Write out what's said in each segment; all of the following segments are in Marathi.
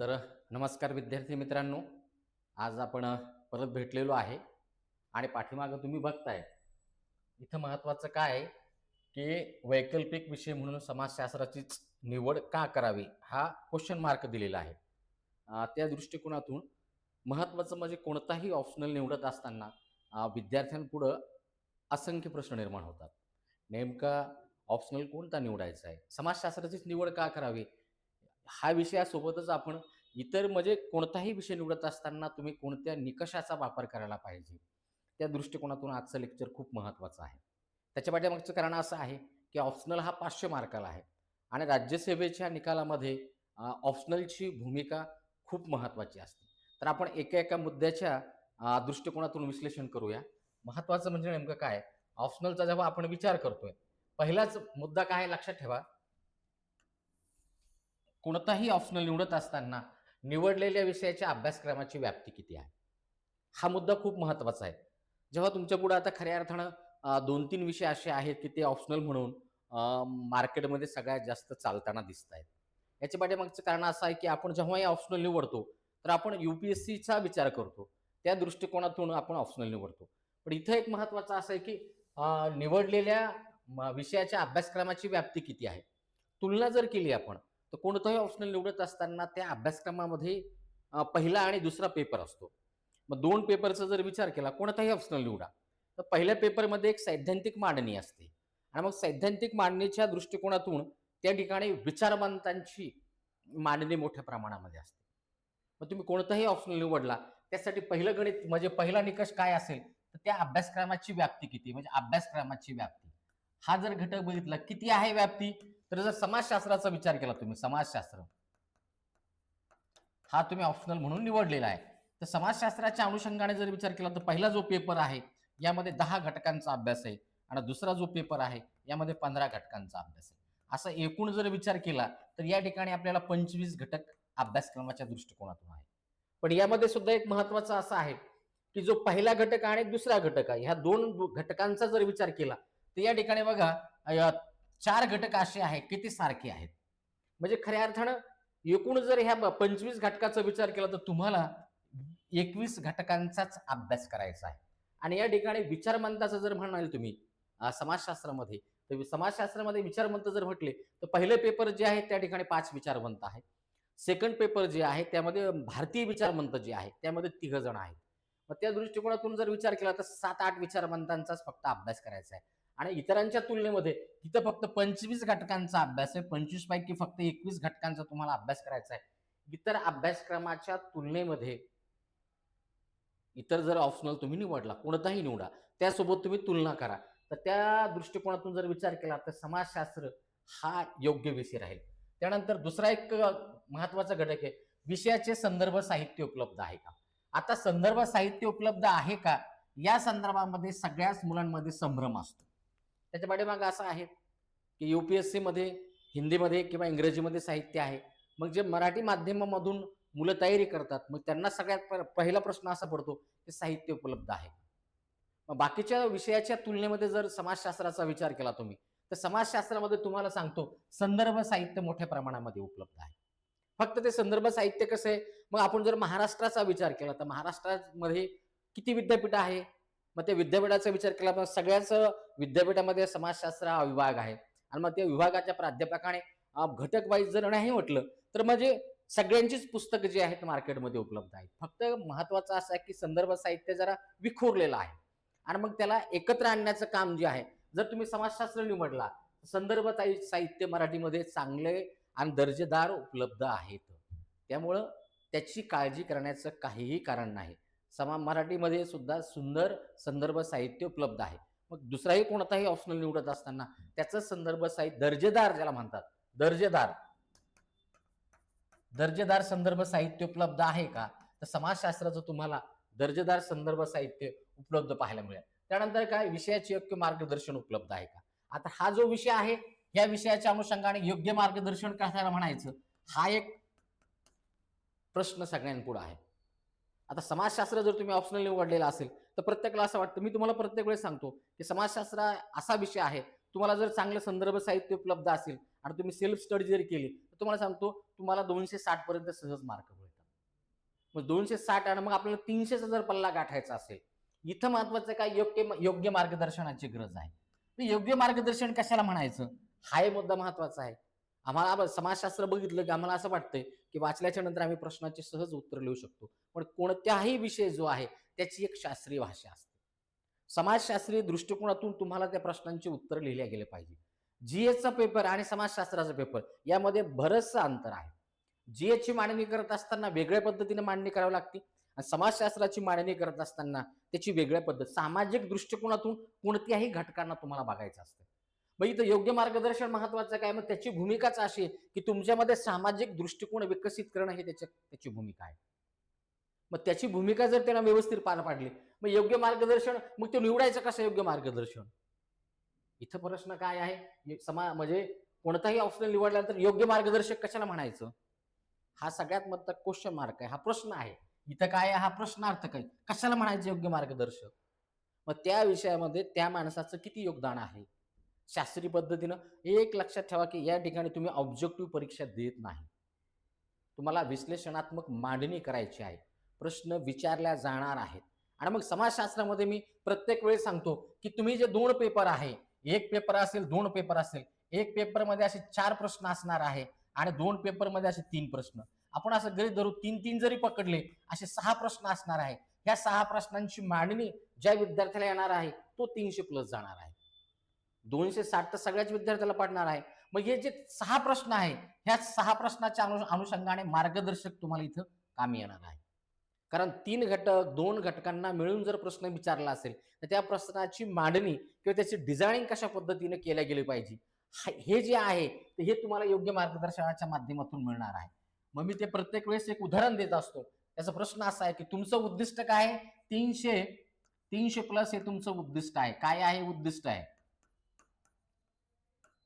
तर नमस्कार विद्यार्थी मित्रांनो. आज आपण परत भेटलेलो आहे. आणि पाठीमागं तुम्ही बघताय. इथं महत्त्वाचं काय आहे? की वैकल्पिक विषय म्हणून समाजशास्त्राचीच निवड का करावी? हा क्वेश्चन मार्क दिलेला आहे. त्या दृष्टिकोनातून महत्त्वाचं म्हणजे कोणताही ऑप्शनल निवडत असताना विद्यार्थ्यांपुढं असंख्य प्रश्न निर्माण होतात. नेमका ऑप्शनल कोणता निवडायचा आहे? समाजशास्त्राचीच निवड का करावी? हा विषयासोबतच आपण इतर म्हणजे कोणताही विषय निवडत असताना तुम्ही कोणत्या निकषाचा वापर करायला पाहिजे? त्या दृष्टिकोनातून आजचं लेक्चर खूप महत्त्वाचं आहे. त्याच्या पाठीमागचं कारण असं आहे की ऑप्शनल हा पाचशे मार्काला आहे आणि राज्यसेवेच्या निकालामध्ये ऑप्शनलची भूमिका खूप महत्त्वाची असते. तर आपण एका एका मुद्द्याच्या दृष्टिकोनातून विश्लेषण करूया. महत्त्वाचं म्हणजे नेमकं काय? ऑप्शनलचा जेव्हा आपण विचार करतोय पहिलाच मुद्दा काय आहे लक्षात ठेवा. कोणताही ऑप्शनल निवडत असताना निवडलेल्या विषयाच्या अभ्यासक्रमाची व्याप्ती किती आहे? हा मुद्दा खूप महत्त्वाचा आहे. जेव्हा तुमच्यापुढे आता खऱ्या अर्थानं दोन तीन विषय असे आहेत की ते ऑप्शनल म्हणून मार्केटमध्ये सगळ्यात जास्त चालताना दिसत आहेत. याच्या पाठीमागचं कारण असं आहे की आपण जेव्हा हे ऑप्शनल निवडतो तर आपण युपीएससीचा विचार करतो. त्या दृष्टिकोनातून आपण ऑप्शनल निवडतो. पण इथं एक महत्त्वाचं असं आहे की निवडलेल्या विषयाच्या अभ्यासक्रमाची व्याप्ती किती आहे? तुलना जर केली आपण तर कोणताही ऑप्शनल निवडत असताना त्या अभ्यासक्रमामध्ये पहिला आणि दुसरा पेपर असतो. मग दोन पेपरचा जर विचार केला कोणताही ऑप्शनल निवडा. तर पहिल्या पेपरमध्ये एक सैद्धांतिक मांडणी असते. आणि मग सैद्धांतिक मांडणीच्या दृष्टिकोनातून त्या ठिकाणी विचारवंतांची मांडणी मोठ्या प्रमाणामध्ये असते. मग तुम्ही कोणताही ऑप्शनल निवडला त्यासाठी पहिलं गणित म्हणजे पहिला निकष काय असेल? तर त्या अभ्यासक्रमाची व्याप्ती किती? म्हणजे अभ्यासक्रमाची व्याप्ती. हा जर घटक बघितला किती आहे व्याप्ती? तर जर समाजशास्त्राचा विचार केला तुम्ही समाजशास्त्र. हा तुम्ही ऑप्शनल म्हणून निवडलेला आहे. तर समाजशास्त्राच्या अनुषंगाने जर विचार केला तर पहिला जो पेपर आहे यामध्ये दहा घटकांचा अभ्यास आहे आणि दुसरा जो पेपर आहे यामध्ये पंधरा घटकांचा अभ्यास आहे. असा एकूण जर विचार केला तर या ठिकाणी आपल्याला पंचवीस घटक अभ्यासक्रमाच्या दृष्टिकोनातून आहे. पण यामध्ये सुद्धा एक महत्त्वाचा असा आहे की जो पहिला घटक आणि दुसरा घटक आहे ह्या दोन घटकांचा जर विचार केला तर या ठिकाणी बघा चार घटक असे आहेत की ते सारखे आहेत. म्हणजे खऱ्या अर्थानं एकूण जर ह्या पंचवीस घटकाचा विचार केला तर तुम्हाला एकवीस घटकांचाच अभ्यास करायचा आहे. आणि या ठिकाणी विचारमंताचं जर म्हणाल तुम्ही समाजशास्त्रामध्ये तर समाजशास्त्रामध्ये विचारमंत जर म्हटले तर पहिले पेपर जे आहे त्या ठिकाणी पाच विचारवंत आहेत. सेकंड पेपर जे आहे त्यामध्ये भारतीय विचारमंत जे आहे त्यामध्ये तिघ जण आहेत. मग त्या दृष्टिकोनातून जर विचार केला तर सात आठ विचारवंतांचाच फक्त अभ्यास करायचा आहे. आणि इतरांच्या तुलनेमध्ये तिथं फक्त पंचवीस घटकांचा अभ्यास आहे. पंचवीस पैकी फक्त एकवीस घटकांचा तुम्हाला अभ्यास करायचा आहे. इतर अभ्यासक्रमाच्या तुलनेमध्ये इतर जर ऑप्शनल तुम्ही निवडला कोणताही निवडा त्यासोबत तुम्ही तुलना करा. तर त्या दृष्टिकोनातून जर विचार केला तर समाजशास्त्र हा योग्य विषय राहील. त्यानंतर दुसरा एक महत्त्वाचा घटक आहे. विषयाचे संदर्भ साहित्य उपलब्ध आहे का? आता संदर्भ साहित्य उपलब्ध आहे का? या संदर्भामध्ये सगळ्याच मुलांमध्ये संभ्रम असतो. त्याच्या पाठीमागं असं आहे की यू पी एस सीमध्ये हिंदीमध्ये किंवा इंग्रजीमध्ये साहित्य आहे. मग जे मराठी माध्यमामधून मुलं तयारी करतात मग त्यांना सगळ्यात प- पहिला प्रश्न असा पडतो की साहित्य उपलब्ध आहे. मग बाकीच्या विषयाच्या तुलनेमध्ये जर समाजशास्त्राचा विचार केला तुम्ही तर समाजशास्त्रामध्ये तुम्हाला सांगतो संदर्भ साहित्य मोठ्या प्रमाणामध्ये उपलब्ध आहे. फक्त ते संदर्भ साहित्य कसं आहे? मग आपण जर महाराष्ट्राचा विचार केला तर महाराष्ट्रामध्ये किती विद्यापीठ आहे? मग ते विद्यापीठाचा विचार केला पण सगळ्याच विद्यापीठामध्ये समाजशास्त्र हा विभाग आहे. आणि मग त्या विभागाच्या प्राध्यापकाने घटक वाईज जर नाही म्हटलं तर म्हणजे सगळ्यांचीच पुस्तकं जी आहेत मार्केटमध्ये उपलब्ध आहेत. फक्त महत्वाचं असं आहे की संदर्भ साहित्य जरा विखुरलेलं आहे. आणि मग त्याला एकत्र आणण्याचं काम जे आहे जर तुम्ही समाजशास्त्र निवडला संदर्भ साहित्य मराठीमध्ये चांगले आणि दर्जेदार उपलब्ध आहेत. त्यामुळं त्याची काळजी करण्याचं काहीही कारण नाही. समा मराठीमध्ये सुद्धा सुंदर संदर्भ साहित्य उपलब्ध आहे. मग दुसराही कोणताही ऑप्शनल निवडत असताना त्याचं संदर्भ साहित्य दर्जेदार ज्याला म्हणतात दर्जेदार. दर्जेदार संदर्भ साहित्य उपलब्ध आहे का? तर समाजशास्त्राचं तुम्हाला दर्जेदार संदर्भ साहित्य उपलब्ध पाहायला मिळेल. त्यानंतर काय? विषयाचे योग्य मार्गदर्शन उपलब्ध आहे का? आता हा जो विषय आहे या विषयाच्या अनुषंगाने योग्य मार्गदर्शन कशाला म्हणायचं हा एक प्रश्न सगळ्यांपुढे आहे. आता समाजशास्त्र जर तुम्ही ऑप्शनल निवडलेला असेल तर प्रत्येकाला असं वाटतं. मी तुम्हाला प्रत्येक वेळेस सांगतो की समाजशास्त्र असा विषय आहे. तुम्हाला जर चांगलं संदर्भ साहित्य उपलब्ध असेल आणि तुम्ही सेल्फ स्टडी जरी केली तर तुम्हाला सांगतो तुम्हाला दोनशे साठ पर्यंत सहज मार्क मिळतात. मग दोनशे साठ आणि मग आपल्याला तीनशेचा जर पल्ला गाठायचा असेल इथं महत्वाचं काय? योग्य योग्य मार्गदर्शनाची गरज आहे. योग्य मार्गदर्शन कशाला म्हणायचं? हा मुद्दा महत्त्वाचा आहे. आम्हाला समाजशास्त्र बघितलं की आम्हाला असं वाटतंय की वाचल्याच्या नंतर आम्ही प्रश्नाचे सहज उत्तर लिहू शकतो. पण कोणत्याही विषय जो आहे त्याची एक शास्त्रीय भाषा असते. समाजशास्त्रीय दृष्टिकोनातून तुम्हाला त्या प्रश्नांची उत्तर लिहिल्या गेले पाहिजे. जीएसचा पेपर आणि समाजशास्त्राचा पेपर यामध्ये बरंचसं अंतर आहे. जीएसची मांडणी करत असताना वेगळ्या पद्धतीने मांडणी करावी लागते आणि समाजशास्त्राची मांडणी करत असताना त्याची वेगळ्या पद्धत. सामाजिक दृष्टिकोनातून कोणत्याही घटकांना तुम्हाला बघायचं असतं. मग इथं योग्य मार्गदर्शन महत्वाचं काय? मग त्याची भूमिकाच अशी आहे की तुमच्यामध्ये सामाजिक दृष्टिकोन विकसित करणं हे त्याच्या त्याची भूमिका आहे. मग त्याची भूमिका जर त्यांना व्यवस्थित पार पाडली मग योग्य मार्गदर्शन मग ते निवडायचं कसं योग्य मार्गदर्शन? इथं प्रश्न काय आहे? समा म्हणजे कोणताही ऑप्शन निवडल्यानंतर योग्य मार्गदर्शक कशाला म्हणायचं? हा सगळ्यात मोठा क्वेश्चन मार्क आहे. हा प्रश्न आहे. इथं काय आहे? हा प्रश्नार्थ काय? कशाला म्हणायचं योग्य मार्गदर्शक? मग त्या विषयामध्ये त्या माणसाचं किती योगदान आहे? शास्त्रीय पद्धतीनं एक लक्षात ठेवा की या ठिकाणी तुम्ही ऑब्जेक्टिव्ह परीक्षा देत नाही. तुम्हाला विश्लेषणात्मक मांडणी करायची आहे. प्रश्न विचारल्या जाणार आहेत. आणि मग समाजशास्त्रामध्ये मी प्रत्येक वेळेस सांगतो की तुम्ही जे दोन पेपर आहे एक पेपर असेल दोन पेपर असेल एक पेपरमध्ये असे चार प्रश्न असणार आहे आणि दोन पेपरमध्ये असे तीन प्रश्न. आपण असं गरीब धरू तीन तीन जरी पकडले असे सहा प्रश्न असणार आहे. ह्या सहा प्रश्नांची मांडणी ज्या विद्यार्थ्याला येणार आहे तो तीनशे प्लस जाणार आहे. दोनशे साठ तर सगळ्याच विद्यार्थ्याला पडणार आहे. मग हे जे सहा प्रश्न आहे ह्या सहा प्रश्नाच्या अनु अनुषंगाने मार्गदर्शक तुम्हाला इथं कामी येणार आहे. कारण तीन घटक दोन घटकांना मिळून जर प्रश्न विचारला असेल तर त्या प्रश्नाची मांडणी किंवा त्याची डिझायनिंग कशा पद्धतीने केल्या गेली पाहिजे? हे जे आहे ते हे तुम्हाला योग्य मार्गदर्शनाच्या माध्यमातून मिळणार आहे. मग मी ते प्रत्येक वेळेस एक उदाहरण देत असतो. त्याचा प्रश्न असा आहे की तुमचं उद्दिष्ट काय आहे? तीनशे तीनशे प्लस हे तुमचं उद्दिष्ट आहे. काय आहे? उद्दिष्ट आहे.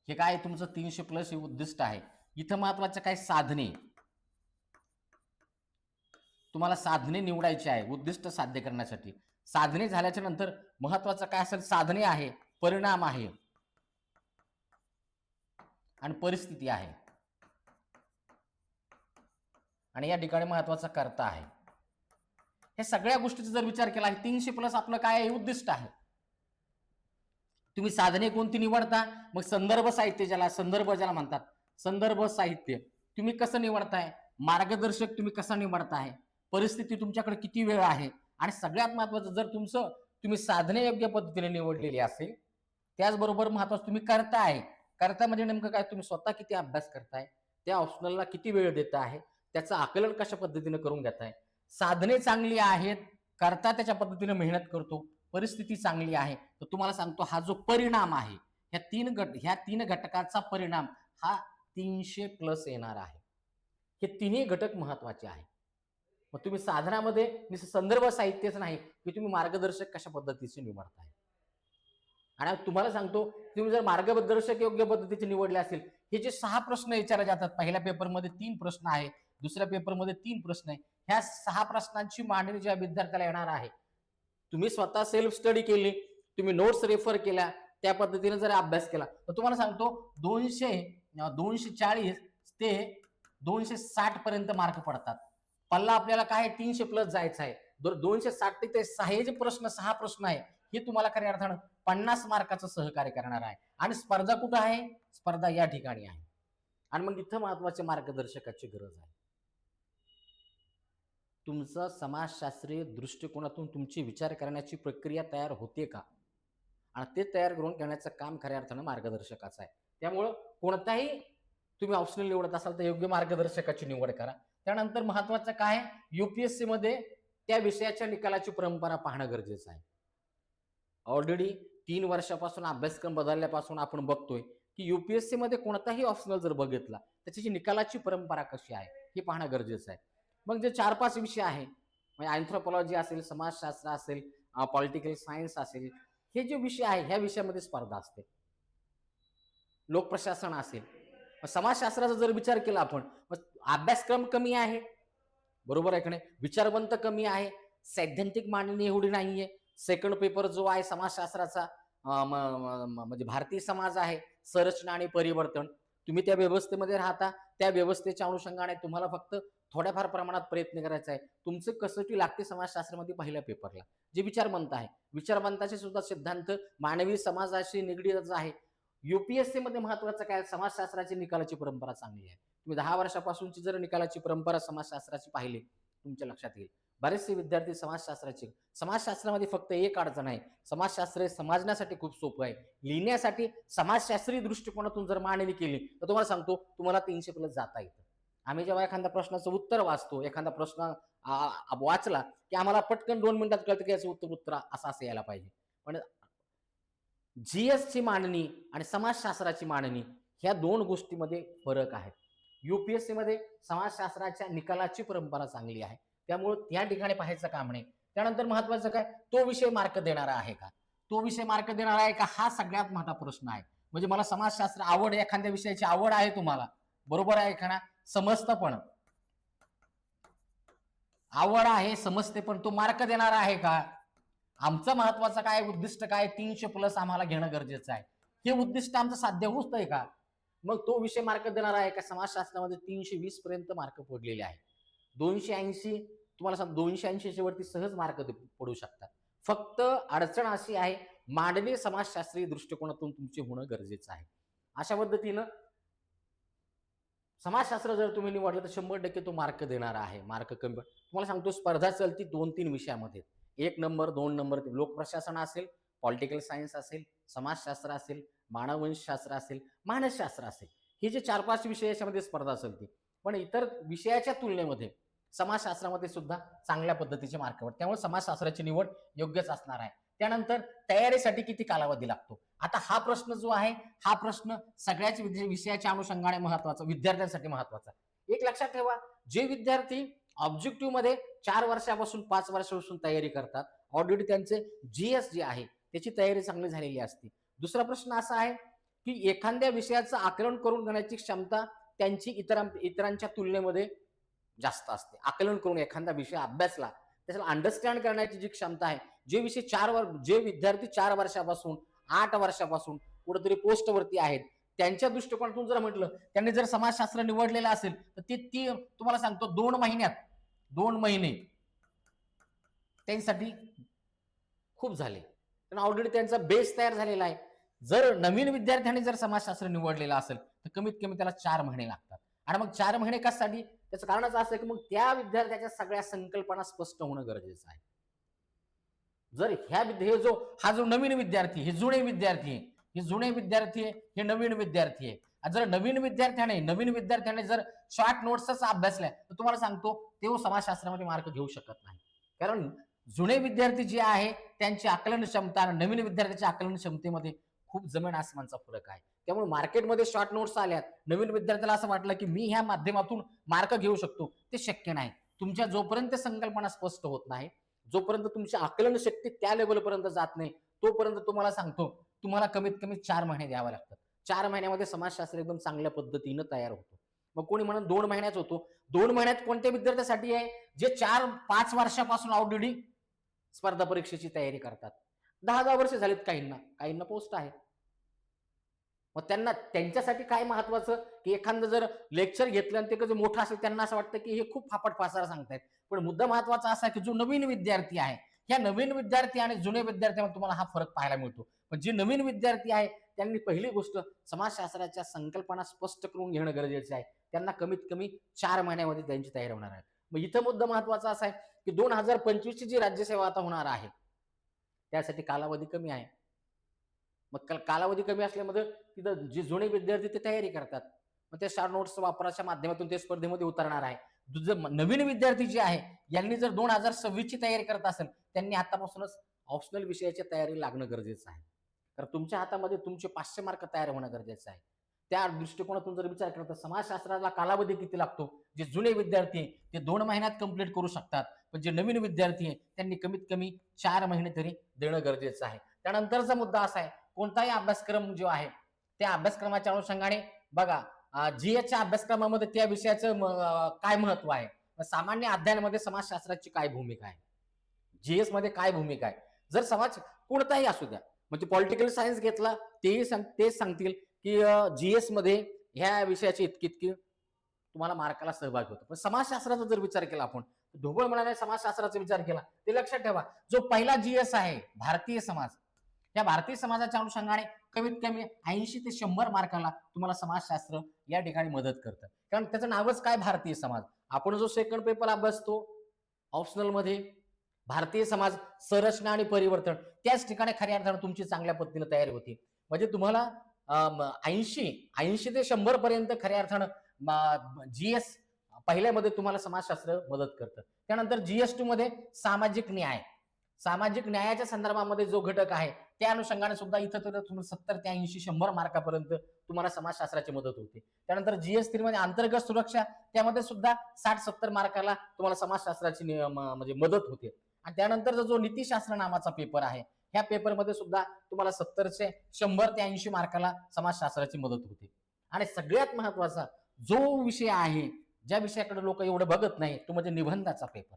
हे काय तुमचं तीनशे प्लस हे उद्दिष्ट आहे. इथं महत्वाचं काय? साधने. तुम्हाला साधने निवडायची आहे उद्दिष्ट साध्य करण्यासाठी. साधने झाल्याच्यानंतर महत्वाचं काय असेल? साधने आहे परिणाम आहे. आणि परिस्थिती आहे. आणि या ठिकाणी महत्त्वाचा करता आहे. हे सगळ्या गोष्टीचा जर विचार केला तीनशे प्लस आपलं काय आहे? उद्दिष्ट आहे. तुम्ही साधने कोणती निवडता? मग संदर्भ साहित्य ज्याला संदर्भ ज्याला म्हणतात? संदर्भ साहित्य. तुम्ही कसं निवडताय? मार्गदर्शक तुम्ही कसा निवडताय? परिस्थिती तुमच्याकडे किती वेळ आहे? आणि सगळ्यात महत्वाचं जर तुमचं तुम्ही साधने योग्य पद्धतीने निवडलेली असेल त्याचबरोबर महत्वाचं तुम्ही करताय करता म्हणजे नेमकं काय? तुम्ही स्वतः किती अभ्यास करताय? त्या ऑप्शनलला किती वेळ देत आहे? त्याचं आकलन कशा पद्धतीने करून घेताय? साधने चांगली आहेत. करता त्याच्या पद्धतीने मेहनत करतो. परिस्थिती चांगली आहे तर तुम्हाला सांगतो हा जो परिणाम आहे ह्या तीन गट ह्या तीन घटकाचा परिणाम हा तीनशे प्लस येणार आहे. हे तिन्ही घटक महत्त्वाचे आहे मग तुम्ही साधनामध्ये नुसतं संदर्भ साहित्यच नाही की तुम्ही मार्गदर्शक कशा पद्धतीचे निवडताय? आणि तुम्हाला सांगतो तुम्ही जर मार्गदर्शक योग्य पद्धतीचे निवडले असेल हे जे सहा प्रश्न विचारले जातात पहिल्या पेपरमध्ये तीन प्रश्न आहे दुसऱ्या पेपरमध्ये तीन प्रश्न आहे ह्या सहा प्रश्नांची मांडणी ज्या विद्यार्थ्याला येणार आहे तुम्ही स्वतः सेल्फ स्टडी केली तुम्ही नोट्स रेफर केल्या त्या पद्धतीने जर अभ्यास केला तर तुम्हाला सांगतो दोनशे दोनशे चाळीस ते दोनशे साठ पर्यंत मार्क पडतात. पल्ला आपल्याला काय आहे? तीनशे प्लस जायचं आहे. दो- दोनशे साठ ते ते सहा जे प्रश्न सहा प्रश्न आहे हे तुम्हाला खऱ्या अर्थानं पन्नास मार्काचं सहकार्य करणार आहे. आणि स्पर्धा कुठं आहे? स्पर्धा या ठिकाणी आहे. आणि मग इथं महत्त्वाच्या मार्गदर्शकाची गरज आहे. तुमचं समाजशास्त्रीय दृष्टिकोनातून तुमची विचार करण्याची प्रक्रिया तयार होते का? आणि ते तयार करून घेण्याचं काम खऱ्या अर्थानं मार्गदर्शकाचं आहे. त्यामुळं कोणताही तुम्ही ऑप्शनल निवडत असाल तर योग्य मार्गदर्शकाची निवड करा. त्यानंतर महत्वाचं काय? युपीएससी मध्ये त्या विषयाच्या निकालाची परंपरा पाहणं गरजेचं आहे. ऑलरेडी तीन वर्षापासून अभ्यासक्रम बदलल्यापासून आपण बघतोय की युपीएससी मध्ये कोणताही ऑप्शनल जर बघितला त्याची जी निकालाची परंपरा कशी आहे हे पाहणं गरजेचं आहे. मग जे चार पाच विषय आहे म्हणजे अँथ्रोपॉलॉजी असेल समाजशास्त्र असेल पॉलिटिकल सायन्स असेल हे जे विषय आहे ह्या विषयामध्ये स्पर्धा असते. लोकप्रशासन असेल. समाजशास्त्राचा जर विचार केला आपण मग अभ्यासक्रम कमी आहे. बरोबर आहे का नाही? विचारवंत कमी आहे. सैद्धांतिक मांडणी एवढी नाहीये. सेकंड पेपर जो आहे समाजशास्त्राचा म्हणजे भारतीय समाज आहे. संरचना आणि परिवर्तन. तुम्ही त्या व्यवस्थेमध्ये राहता त्या व्यवस्थेच्या अनुषंगाने तुम्हाला फक्त थोड्याफार प्रमाणात प्रयत्न करायचा आहे. तुमचं कसोटी लागते समाजशास्त्रामध्ये पहिल्या पेपरला. जे विचारवंत आहे. विचारवंताचे सुद्धा सिद्धांत मानवी समाजाशी निगडीतच आहे. युपीएससी मध्ये महत्वाचं काय? समाजशास्त्राची निकालाची परंपरा चांगली आहे. तुम्ही दहा वर्षापासूनची जर निकालाची परंपरा समाजशास्त्राची पाहिली तुमच्या लक्षात येईल. बरेचसे विद्यार्थी समाजशास्त्राचे. समाजशास्त्रामध्ये फक्त एक अडचण आहे. समाजशास्त्र हे समजण्यासाठी खूप सोपं आहे. लिहिण्यासाठी समाजशास्त्रीय दृष्टिकोनातून जर मांडणी केली तर तुम्हाला सांगतो तुम्हाला तीनशे प्लस जाता येतं. आम्ही जेव्हा एखाद्या प्रश्नाचं उत्तर वाचतो एखादा प्रश्न वाचला की आम्हाला पटकन दोन मिनिटात कळतं की याचं उत्तर उत्तर असं असं यायला पाहिजे. पण जीएस ची मांडणी आणि समाजशास्त्राची मांडणी ह्या दोन गोष्टीमध्ये फरक आहे. युपीएससीमध्ये समाजशास्त्राच्या निकालाची परंपरा चांगली आहे. त्यामुळे त्या ठिकाणी पाहायचं काम नाही त्यानंतर महत्वाचं काय? तो विषय मार्क देणारा आहे का? तो विषय मार्क देणारा आहे का? हा सगळ्यात मोठा प्रश्न आहे. म्हणजे मला समाजशास्त्र आवड एखाद्या विषयाची आवड आहे तुम्हाला. बरोबर आहे का ना समजतं पण. आवड आहे समजते पण तो मार्क देणारा आहे का? आमचं महत्वाचं काय? उद्दिष्ट काय? तीनशे प्लस आम्हाला घेणं गरजेचं आहे. हे उद्दिष्ट आमचं साध्य होत आहे का? मग तो विषय मार्क देणारा आहे का? समाजशास्त्रामध्ये तीनशे वीस पर्यंत मार्क पडलेले आहे दोनशे ऐंशी तुम्हाला सांग दोनशे ऐंशीच्या वरती सहज मार्क पडू शकतात. फक्त अडचण अशी आहे मांडणी समाजशास्त्रीय दृष्टिकोनातून तुमचे होणं गरजेचं आहे. अशा पद्धतीनं समाजशास्त्र जर तुम्ही निवडलं तर शंभर टक्के तो मार्क देणारा आहे मार्क कमी तुम्हाला सांगतो स्पर्धा चलती दोन तीन विषयामध्ये. एक नंबर दोन नंबर लोकप्रशासन असेल पॉलिटिकल सायन्स असेल समाजशास्त्र असेल मानववंशशास्त्र असेल मानसशास्त्र असेल. हे जे चार पाच विषय याच्यामध्ये स्पर्धा चलते. पण इतर विषयाच्या तुलनेमध्ये समाजशास्त्रामध्ये सुद्धा चांगल्या पद्धतीचे मार्क पडतात त्यामुळे समाजशास्त्राची निवड योग्यच असणार आहे. त्यानंतर तयारीसाठी किती कालावधी लागतो? आता हा प्रश्न जो आहे हा प्रश्न सगळ्याच विद्या- विषयाच्या अनुषंगाने महत्त्वाचा विद्यार्थ्यांसाठी महत्त्वाचा एक लक्षात ठेवा जे विद्यार्थी ऑब्जेक्टिव्हमध्ये चार वर्षापासून पाच वर्षापासून तयारी करतात ऑलरेडी त्यांचे जीएस जे आहे त्याची तयारी चांगली झालेली असते. दुसरा प्रश्न असा आहे की एखाद्या विषयाचं आकलन करून घेण्याची क्षमता त्यांची इतर इतरांच्या तुलनेमध्ये जास्त असते. आकलन करून एखादा विषय अभ्यासला त्याला अंडरस्टँड करण्याची जी क्षमता आहे जे विषय चार वर जे विद्यार्थी चार वर्षापासून आठ वर्षापासून कुठेतरी पोस्टवरती आहेत त्यांच्या दृष्टिकोनातून जर म्हटलं त्यांनी जर समाजशास्त्र निवडलेलं असेल तर ते ती तुम्हाला सांगतो दोन महिन्यात दोन महिने त्यांच्यासाठी खूप झाले. कारण ऑलरेडी त्यांचा बेस तयार झालेला आहे. जर नवीन विद्यार्थ्यांनी जर समाजशास्त्र निवडलेलं असेल तर कमीत कमी त्याला चार महिने लागतात. आणि मग चार महिने कशासाठी? त्याचं कारणच असं की मग त्या विद्यार्थ्याच्या सगळ्या संकल्पना स्पष्ट होणं गरजेचं आहे. जर ह्या हे जो हा जो नवीन विद्यार्थी हे जुने विद्यार्थी आहे हे जुने विद्यार्थी आहे हे नवीन विद्यार्थी आहे. जर नवीन विद्यार्थ्याने नवीन विद्यार्थ्याने जर शॉर्ट नोट्सच अभ्यासल्या तर तुम्हाला सांगतो ते समाजशास्त्रामध्ये मार्क घेऊ शकत नाही. कारण जुने विद्यार्थी जे आहे त्यांची आकलन क्षमता आणि नवीन विद्यार्थ्याच्या आकलन क्षमतेमध्ये खूप जमीन आसमानचा फरक आहे. त्यामुळे मार्केटमध्ये शॉर्ट नोट्स आल्यात. नवीन विद्यार्थ्याला असं वाटलं की मी ह्या माध्यमातून मार्क घेऊ शकतो. ते शक्य नाही. तुमच्या जोपर्यंत संकल्पना स्पष्ट होत नाही जोपर्यंत तुमची आकलन शक्ती त्या लेवलपर्यंत जात नाही तोपर्यंत तुम्हाला सांगतो तुम्हाला कमीत कमी चार महिने द्यावे लागतात. चार महिन्यामध्ये समाजशास्त्र एकदम चांगल्या पद्धतीनं तयार होतो. मग कोणी म्हणून दोन महिन्यात होतो. दोन महिन्यात कोणत्या विद्यार्थ्यासाठी आहे? जे चार पाच वर्षापासून ऑलरेडी स्पर्धा परीक्षेची तयारी करतात. दहा दहा वर्ष झालीत काहींना. काहींना पोस्ट आहे. मग त्यांना त्यांच्यासाठी काय महत्वाचं? की एखादं जर लेक्चर घेतलं आणि ते कसं मोठं असेल त्यांना असं वाटतं की हे खूप फापट फासारा सांगतायत. पण मुद्दा महत्त्वाचा असा आहे की जो नवीन विद्यार्थी आहे ह्या नवीन विद्यार्थी आणि जुने विद्यार्थ्यामध्ये तुम्हाला हा फरक पाहायला मिळतो. पण जे नवीन विद्यार्थी आहे त्यांनी पहिली गोष्ट समाजशास्त्राच्या संकल्पना स्पष्ट करून घेणं गरजेचं आहे. त्यांना कमीत कमी चार महिन्यामध्ये त्यांची तयारी होणार आहे. मग इथं मुद्दा महत्त्वाचा असा आहे की दोन हजार पंचवीसची जी राज्यसेवा आता होणार आहे त्यासाठी कालावधी कमी आहे. मग काल- कालावधी कमी असल्यामुळे तिथं जे जुने विद्यार्थी ते तयारी करतात. मग ते शार नोट्स वापराच्या माध्यमातून ते स्पर्धेमध्ये उतरणार आहे. दु- नवीन विद्यार्थी जे आहे यांनी जर दोन हजार सव्वीसची तयारी करत असेल त्यांनी आतापासूनच ऑप्शनल विषयाची तयारी लागणं गरजेचं आहे. कारण तुमच्या हातामध्ये तुमचे पाचशे मार्क तयार होणं गरजेचं आहे. त्या दृष्टिकोनातून जर विचार केला तर समाजशास्त्राला कालावधी किती लागतो? जे जुने विद्यार्थी आहे ते दोन महिन्यात कंप्लीट करू शकतात. पण जे नवीन विद्यार्थी आहे त्यांनी कमीत कमी चार महिने तरी देणं गरजेचं आहे. त्यानंतरचा मुद्दा असा आहे कोणताही अभ्यासक्रम जो आहे त्या अभ्यासक्रमाच्या अनुषंगाने बघा जीएसच्या अभ्यासक्रमामध्ये त्या विषयाचं काय महत्त्व आहे? सामान्य अध्ययनामध्ये समाजशास्त्राची काय भूमिका आहे? जीएसमध्ये काय भूमिका आहे? जर समाज कोणताही असू द्या म्हणजे पॉलिटिकल सायन्स घेतला तेही सांग तेच सांगतील की जीएसमध्ये ह्या विषयाची इतकी इतकी तुम्हाला मार्काला सहभागी होतो. पण समाजशास्त्राचा जर विचार केला आपण ढोबळ म्हणाने समाजशास्त्राचा विचार केला ते लक्षात ठेवा. जो पहिला जीएस आहे भारतीय समाज या भारतीय समाजाच्या अनुषंगाने कमीत कमी ऐंशी ते शंभर मार्काला तुम्हाला समाजशास्त्र या ठिकाणी मदत करतं. कारण त्याचं नावच काय भारतीय समाज? आपण जो सेकंड पेपर अभ्यासतो ऑप्शनलमध्ये भारतीय समाज संरचना आणि परिवर्तन त्याच ठिकाणी खऱ्या अर्थानं तुमची चांगल्या पद्धतीने तयारी होती. म्हणजे तुम्हाला ऐंशी ऐंशी ते शंभर पर्यंत खऱ्या अर्थानं जीएस पहिल्यामध्ये तुम्हाला समाजशास्त्र मदत करतं. त्यानंतर जीएसटी मध्ये सामाजिक न्याय. सामाजिक न्यायाच्या संदर्भामध्ये जो घटक आहे त्या अनुषंगाने सुद्धा इथं तर तुम्ही सत्तर ते ऐंशी शंभर मार्कापर्यंत तुम्हाला समाजशास्त्राची मदत होते. त्यानंतर जीएस थ्री मध्ये अंतर्गत सुरक्षा त्यामध्ये सुद्धा साठ सत्तर मार्काला तुम्हाला समाजशास्त्राची म्हणजे मदत होते. आणि त्यानंतर जो नीतीशास्त्र नावाचा पेपर आहे ह्या पेपरमध्ये सुद्धा तुम्हाला सत्तरचे शंभर ते ऐंशी मार्काला समाजशास्त्राची मदत होते. आणि सगळ्यात महत्त्वाचा जो विषय आहे ज्या विषयाकडे लोक एवढं बघत नाही तो म्हणजे निबंधाचा पेपर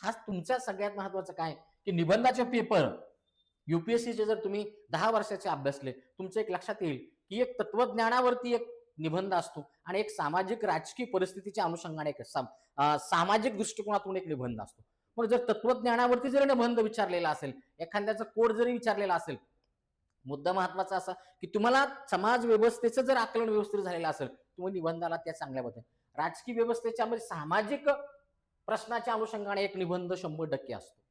हाच तुमच्या सगळ्यात महत्वाचं काय? की निबंधाचे पेपर युपीएससीचे जर तुम्ही दहा वर्षाचे अभ्यासले तुमचं एक लक्षात येईल की एक तत्वज्ञानावरती एक निबंध असतो आणि एक सामाजिक राजकीय परिस्थितीच्या अनुषंगाने एक साम- सामाजिक दृष्टिकोनातून एक निबंध असतो. पण जर तत्वज्ञानावरती जर निबंध विचारलेला असेल एखाद्याचा कोड जरी विचारलेला असेल मुद्दा महत्त्वाचा असा की तुम्हाला समाज व्यवस्थेचं जर आकलन व्यवस्थित झालेलं असेल तुम्ही निबंधाला त्या चांगल्या बद्दल राजकीय व्यवस्थेच्या म्हणजे सामाजिक प्रश्नाच्या अनुषंगाने एक निबंध शंभर टक्के असतो.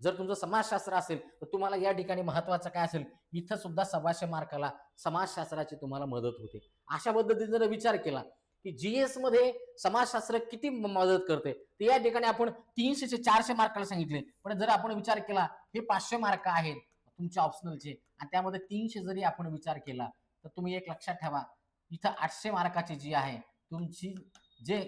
जर तुमचं समाजशास्त्र असेल तर तुम्हाला या ठिकाणी महत्वाचं काय असेल? इथं सुद्धा सव्वाशे मार्काला समाजशास्त्राची तुम्हाला मदत होते. अशा पद्धतीने जर विचार केला की जीएसमध्ये समाजशास्त्र किती मदत करते तर या ठिकाणी आपण तीनशे ते चारशे मार्काला सांगितले. पण जर आपण विचार केला हे पाचशे मार्क आहेत तुमच्या ऑप्शनलचे आणि त्यामध्ये तीनशे जरी आपण विचार केला तर तुम्ही एक लक्षात ठेवा इथं आठशे मार्काची जी आहे तुमची जे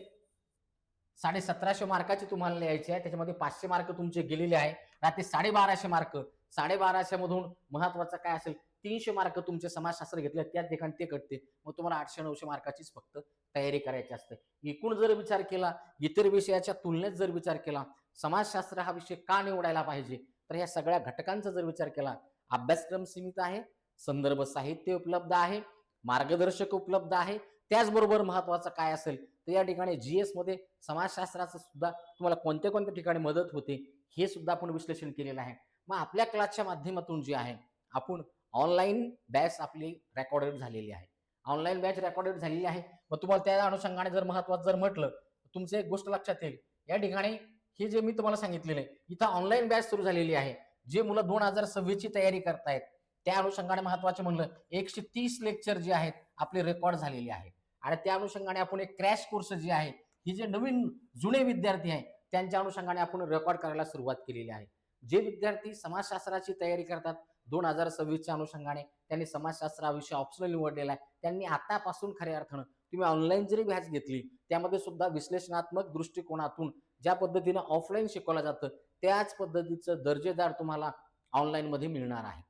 साडे सतराशे मार्काची तुम्हाला लिहायची आहे त्याच्यामध्ये पाचशे मार्क तुमचे गेलेले आहे. रात्री साडेबाराशे मार्क साडेबाराशे मधून महत्वाचं काय असेल? तीनशे मार्क तुमचे समाजशास्त्र घेतले त्या ठिकाणी ते कटते मग तुम्हाला आठशे नऊशे मार्काचीच फक्त तयारी करायची असते. एकूण जर विचार केला इतर विषयाच्या तुलनेत जर विचार केला समाजशास्त्र हा विषय का निवडायला पाहिजे? तर या सगळ्या घटकांचा जर विचार केला अभ्यासक्रम सीमित आहे संदर्भ साहित्य उपलब्ध आहे मार्गदर्शक उपलब्ध आहे त्याचबरोबर महत्वाचं काय असेल? तर या ठिकाणी जीएसमध्ये समाजशास्त्राचं सुद्धा तुम्हाला कोणत्या कोणत्या ठिकाणी मदत होते? हे सुद्धा आपण विश्लेषण केलेलं आहे. मग आपल्या क्लासच्या माध्यमातून जे आहे आपण ऑनलाईन बॅच आपली रेकॉर्डेड झालेली आहे. ऑनलाईन बॅच रेकॉर्डेड झालेली आहे. मग तुम्हाला त्या अनुषंगाने जर महत्वाचं जर म्हटलं तर तुमचं एक गोष्ट लक्षात येईल. या ठिकाणी हे जे मी तुम्हाला सांगितलेलं आहे इथं ऑनलाईन बॅच सुरू झालेली आहे. जे मुलं दोन हजार सव्वीसची तयारी करतायत त्या अनुषंगाने महत्त्वाचे म्हणलं एकशे तीस लेक्चर जे आहेत आपले रेकॉर्ड झालेले आहे. आणि त्या अनुषंगाने आपण एक क्रॅश कोर्स जे आहे ही जे नवीन जुने विद्यार्थी आहे त्यांच्या अनुषंगाने आपण रेकॉर्ड करायला सुरुवात केलेली आहे. जे विद्यार्थी समाजशास्त्राची तयारी करतात दोन हजार सव्वीसच्या अनुषंगाने त्यांनी समाजशास्त्र हा विषय ऑप्शनल निवडलेला आहे. त्यांनी आतापासून खऱ्या अर्थानं तुम्ही ऑनलाईन जरी बॅच घेतली त्यामध्ये सुद्धा विश्लेषणात्मक दृष्टिकोनातून ज्या पद्धतीनं ऑफलाईन शिकवलं जातं त्याच पद्धतीचं दर्जेदार तुम्हाला ऑनलाईनमध्ये मिळणार आहे.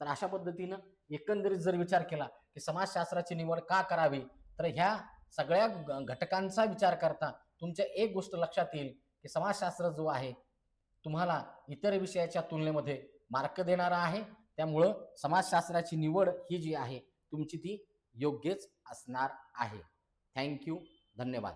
तर अशा पद्धतीनं एकंदरीत जर विचार केला की समाजशास्त्राची निवड का करावी तर ह्या सगळ्या घटकांचा विचार करता तुमच्या एक गोष्ट लक्षात येईल की समाजशास्त्र जो आहे तुम्हाला इतर विषयाच्या तुलनेमध्ये मार्क देणारा आहे. त्यामुळं समाजशास्त्राची निवड ही जी आहे तुमची ती योग्यच असणार आहे. थँक्यू धन्यवाद.